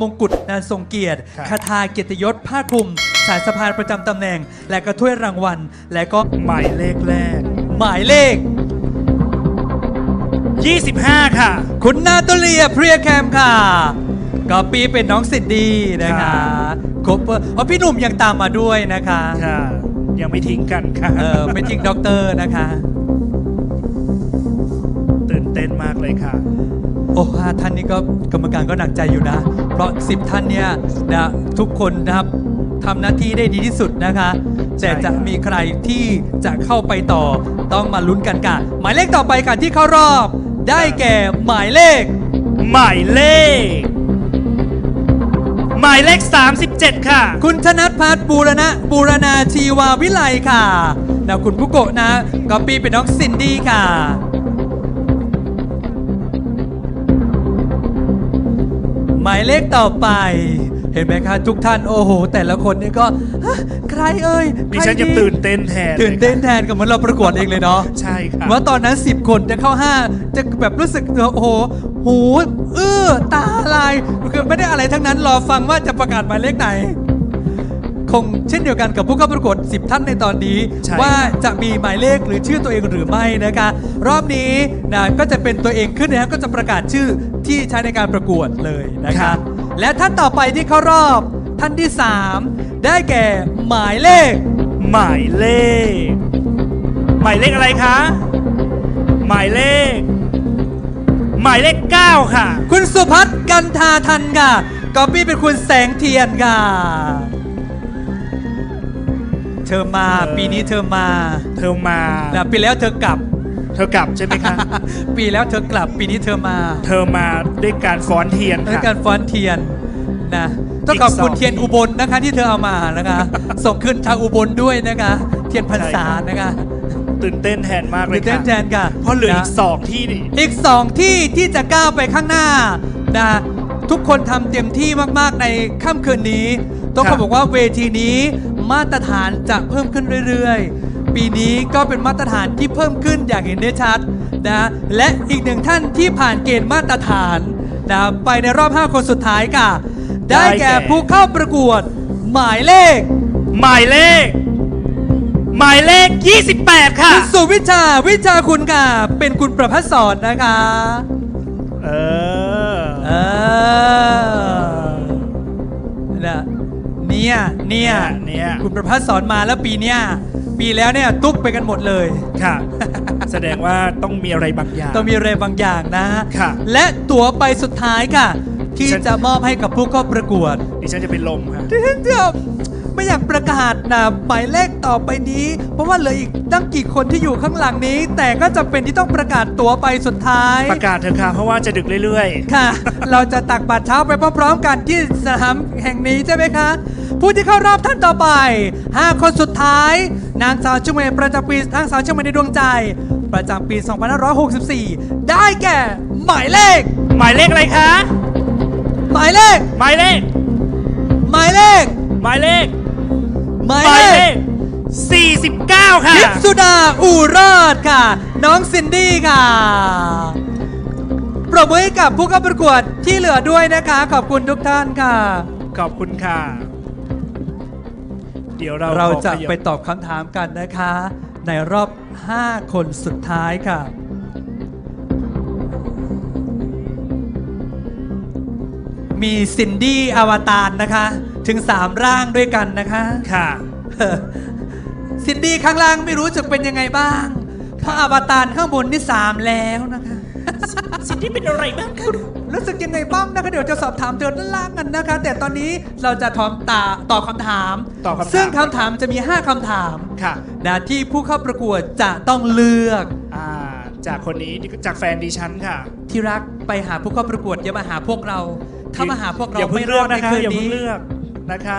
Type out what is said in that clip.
มงกุฎนานทรงเกียรติครับคาถาเกียรติยศผ้าคลุม สายสะพานประจำตำแหน่ง และก็ถ้วยรางวัล และก็หมายเลขแรก หมายเลข 25 ค่ะ คุณนาตาเลียเพรียแคมค่ะก็ปีเป็นน้องสิทธิ์ดีนะคะครบอ๋อพี่หนุ่มยังตามมาด้วยนะคะค่ะยังไม่ทิ้งกันค่ะเออไม่จริงด็อกเตอร์นะคะ ตื่นเต้นมากเลยค่ะ โอ้ห้าท่านนี้ก็กรรมการก็หนักใจอยู่นะ เพราะ 10 ท่านเนี่ยนะทุกคนนะครับทำหน้าที่ได้ดีที่สุดนะคะ แต่จะมีใครที่จะเข้าไปต่อต้องมาลุ้นกันกันหมายเลขต่อไปกันที่เข้ารอบ ได้แก่หมายเลข หมายเลข หมายเลข 37 ค่ะ คุณธนัทพัฒน์บูรณะบูรณาชีวาวิไลค่ะแล้วคุณผู้โกะนะก็ปีเป็นน้องซินดี้ค่ะ หมายเลขต่อไป เห็นไหมคะทุกท่านโอ้โห แต่ละคนนี่ก็ฮะใครเอ่ยดิฉันยังตื่นเต้นแทนตื่นเต้นลยแทนกับเหมือนเราประกวดเองเลยเนาะค่ะใช่ค่ะว่าตอนนั้น 10 คนจะเข้า 5 จะแบบรู้สึกโอ้โหหูเอื้อตาลายคือไม่ได้อะไรทั้งนั้นรอฟังว่าจะประกาศหมายเลขไหน คงเช่นเดียวกันกับผู้เข้าประกวด10 ท่านในตอนนี้ ใช่ ว่าจะมีหมายเลขหรือชื่อตัวเองหรือไม่นะคะ รอบนี้นะก็จะเป็นตัวเองขึ้นนะก็จะประกาศชื่อที่ใช้ในการประกวดเลยนะคะ และท่านต่อไปที่เข้ารอบท่านที่ 3 ได้แก่หมายเลข หมายเลข หมายเลขอะไรคะ หมายเลข หมายเลข 9 ค่ะ คุณสุพัฒน์กันทาทันค่ะกอปี้เป็นคุณแสงเทียนค่ะ เธอมาเออปีนี้เธอมาเธอมานะปีแล้วเธอกลับ เธอกลับใช่ไหมคะ ปีแล้วเธอกลับปีนี้เธอมา เธอมาด้วยการฟ้อนเทียนด้วยค่ะ การฟ้อนเทียนนะต้องขอบคุณอีกสอง เทียนอุบลนะคะที่เธอเอามานะคะ ส่งขึ้นทางอุบลด้วยนะคะ เทียนพรรษาใช่ครับนะคะตื่นเต้นแทนมากเลยตื่นเต้นค่ะแทนค่ะเพราะเหลืออีนะกสองที่นี่ อีกสองที่ที่จะก้าวไปข้างหน้านะทุกคนทำเต็มที่มากๆในค่ำคืนนี้ ต้องครัขอบบอกว่าเวทีนี้ มาตรฐานจะเพิ่มขึ้นเรื่อยๆ ปีนี้ก็เป็นมาตรฐานที่เพิ่มขึ้นอย่างเห็นได้ชัดนะและอีกหนึ่งท่านที่ผ่านเกณฑ์มาตรฐานนะไปในรอบ 5 คนสุดท้ายค่ะ ได้แก่ผู้เข้าประกวด หมายเลข หมายเลข หมายเลข 28 ค่ะ คุณสุวิชาวิชาคุณค่ะ เป็นคุณประพัฒสอนนะคะ เออเอ นี่ยคุณประพัฒสอนมาแล้วปีเนี้ยปีแล้วเนี่ยตุ๊บไปกันหมดเลยค่ะ แสดงว่าต้องมีอะไรบางอย่าง ต้องมีอะไรบางอย่างนะค่ะ และตั๋วไปสุดท้ายค่ะ ที่ฉันจะมอบให้กับผู้เข้าประกวดดิฉันจะเป็นลมค่ะที่ฉันจะไม่อยากประกาศนะหมายเลขต่อไปนี้ เพราะว่าเหลืออีกตั้งกี่คนที่อยู่ข้างหลังนี้ แต่ก็จำเป็นที่ต้องประกาศตั๋วไปสุดท้าย ประกาศเถอะค่ะเพราะว่าจะดึกเรื่อยค่ะ เราจะตักบาตรเช้าไปพร้อมๆกันที่สนามแห่งนี้ใช่ไหมคะ ผู้ที่เข้ารอบท่านต่อไป 5 คนสุดท้าย นางสาวชุมเอประจำปีนางสาวชุมเอในดวงใจ ประจำปี 2564 ได้แก่ หมายเลขๆหมายเลขอะไรคะ หมายเลข หมายเลข หมายเลข หมายเลข หมายหมายเลเลขข49 ค่ะทิพย์สุดาอูรอดค่ะ น้องซินดี้ค่ะปรบมือให้กับผู้เข้าประกวดที่เหลือด้วยนะคะ ขอบคุณทุกท่านค่ะ ขอบคุณค่ะ เดี๋ยวเราเราจะขอขยับไปตอบคำถามกันนะคะ ในรอบ 5 คนสุดท้ายค่ะ มีซินดี้อวตารนะคะ ถึง 3 ร่างด้วยกันนะคะค่ะซินดี้ข้างล่างไม่รู้จะเป็นยังไงบ้าง เพราะอวตารข้างบนนี่สามแล้วนะคะ สิทธิเป็นอะไรบ้างคะรู้สึกยังไงบ้างนะคะเดี๋ยวจะสอบถามเธอด้านล่างกันนะคะ แต่ตอนนี้เราจะถามตาตอบคำถาม ตอบคำถาม ซึ่งคำถามจะมี 5คำถามค่ะ นะที่ผู้เข้าประกวดจะต้องเลือก อ่า จากคนนี้จากแฟนดิฉันค่ะ ที่รักไปหาผู้เข้าประกวดอย่ามาหาพวกเรา ถ้ามาหาพวกเราอย่าเพิ่ไม่งรเลืออกดในนะคะคืนอย่าเพิ่นี้งเลือกนะคะ